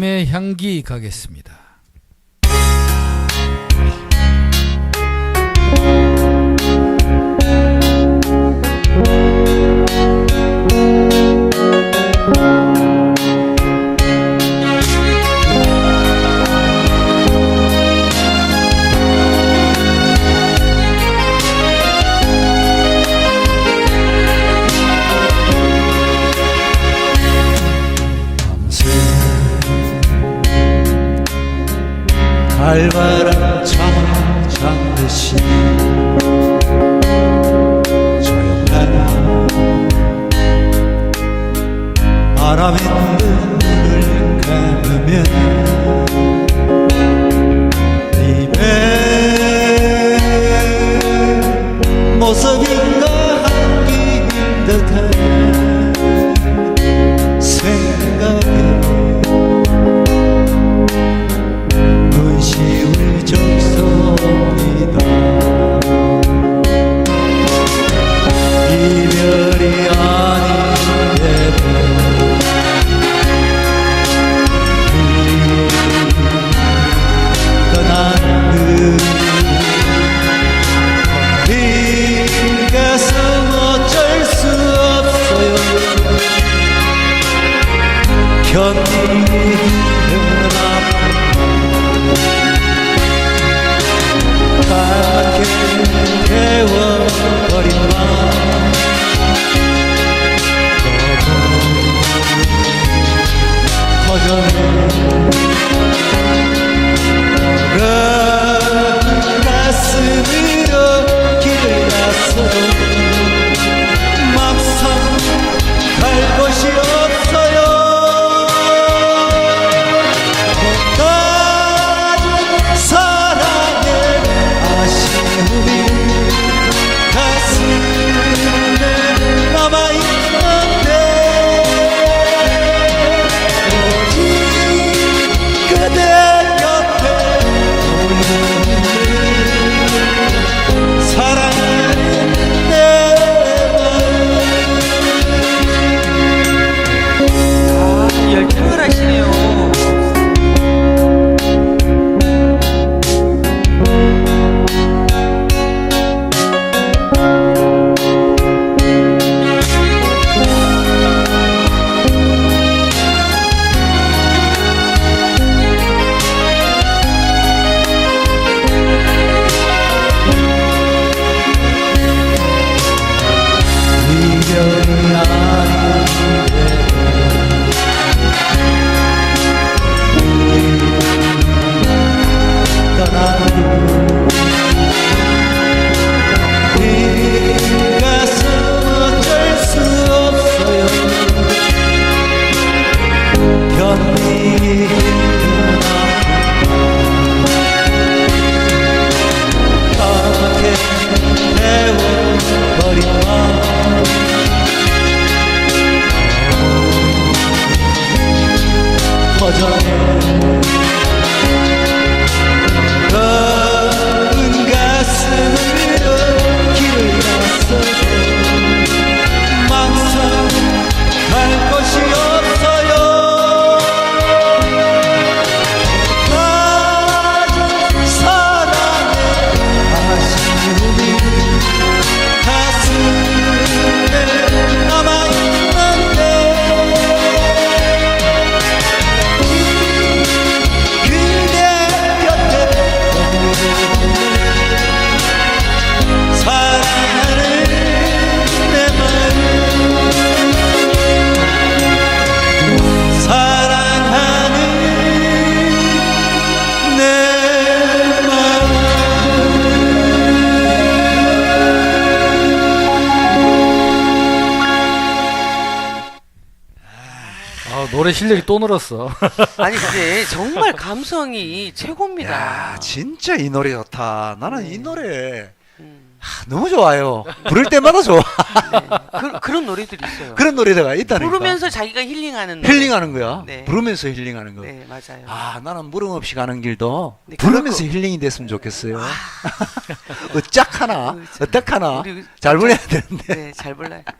님의 향기 가겠습니다. 갈바람 잠을 잠듯이 조용한 바람에 눈을 감으면 입에 모습인 견디 아, 노래 실력이 또 늘었어. 아니 근데 정말 감성이 최고입니다. 야, 진짜 이 노래 좋다. 나는 이 노래 음, 하, 너무 좋아요. 부를 때마다 좋아. 네. 그, 그런 노래들이 있어요. 그런 노래가 있다니까. 부르면서 자기가 힐링하는 노래. 힐링하는 거야. 네. 부르면서 힐링하는 거. 네 맞아요. 아, 나는 물음 없이 가는 길도 네, 부르면서 그럴 힐링이 됐으면 좋겠어요. 어짝 하나, 어, 참. 어떡 하나. 우리 잘 불러야 되는데. 네 잘 불러요.